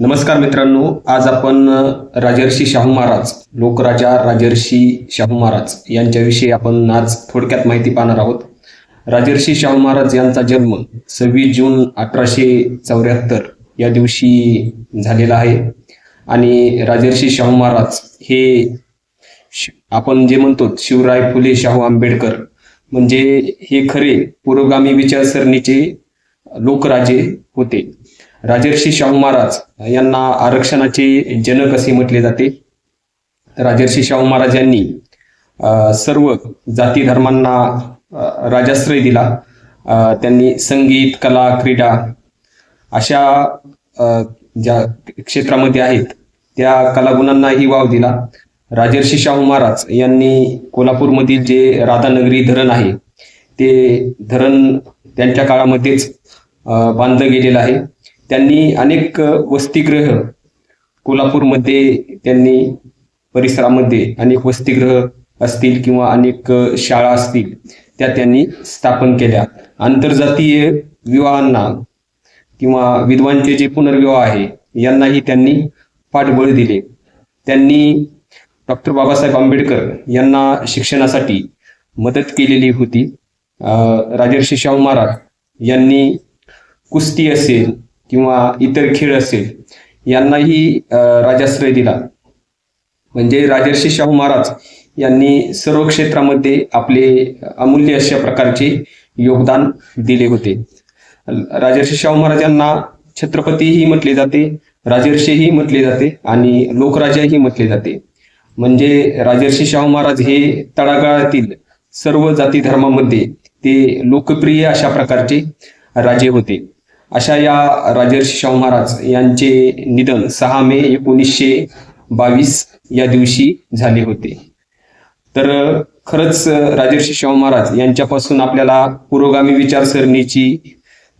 नमस्कार मित्रांनो आज आपण राजर्षी शाहू महाराज लोकराजा राजर्षी शाहू महाराज यांच्याविषयी आपण आज थोडक्यात माहिती पाहणार आहोत. राजर्षी शाहू महाराज यांचा जन्म सव्वीस जून अठराशे चौऱ्याहत्तर या दिवशी झालेला आहे. आणि राजर्षी शाहू महाराज हे आपण जे म्हणतो शिवराय फुले शाहू आंबेडकर म्हणजे हे खरे पुरोगामी विचारसरणीचे लोकराजे होते. राजर्षी शाहू महाराज यांना आरक्षणाचे जनक असे म्हटले जाते. राजर्षी शाहू महाराज यांनी सर्व जाती धर्मांना राजाश्रय दिला. त्यांनी संगीत कला क्रीडा अशा ज्या क्षेत्रामध्ये आहेत त्या कलागुणांनाही वाव दिला. राजर्षी शाहू महाराज यांनी कोल्हापूरमधील जे राधानगरी धरण आहे ते धरण त्यांच्या काळामध्येच बांधलं गेलेलं आहे. त्यांनी अनेक वसतिग्रह वसतिगृह कोल्हापूरमध्ये त्यांनी परिसरामध्ये अनेक वसतिगृह असतील किंवा अनेक शाळा असतील त्या त्यांनी स्थापन केल्या. आंतरजातीय विवाहांना किंवा विधवांचे जे पुनर्विवाह आहे यांनाही त्यांनी पाठबळ दिले. त्यांनी डॉक्टर बाबासाहेब आंबेडकर यांना शिक्षणासाठी मदत केलेली होती. राजर्षी शाहू महाराज यांनी कुस्ती असेल किंवा इतर खेळ असेल यांनाही अं, राजाश्रय दिला. म्हणजे राजर्षी शाहू महाराज यांनी सर्व क्षेत्रामध्ये आपले अमूल्य अशा प्रकारचे योगदान दिले होते. राजर्षी शाहू महाराज यांना छत्रपतीही म्हटले जाते राजर्षीही म्हटले जाते आणि लोकराजाही म्हटले जाते. म्हणजे राजर्षी शाहू महाराज हे तळागाळातील सर्व जाती धर्मामध्ये ते लोकप्रिय अशा प्रकारचे राजे होते. अशा या राजर्षी शाहू महाराज यांचे निधन सहा मे एकोणीसशे बावीस या दिवशी झाले होते. तर खरंच राजर्षी शाहू महाराज यांच्यापासून आपल्याला पुरोगामी विचारसरणीची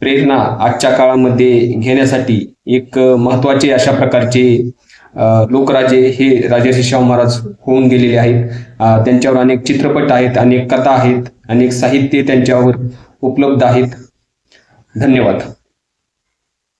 प्रेरणा आजच्या काळामध्ये घेण्यासाठी एक महत्त्वाचे अशा प्रकारचे लोकराजे हे राजर्षी शाहू महाराज होऊन गेलेले आहेत. त्यांच्यावर अनेक चित्रपट आहेत अनेक कथा आहेत अनेक साहित्य त्यांच्यावर उपलब्ध आहेत. धन्यवाद.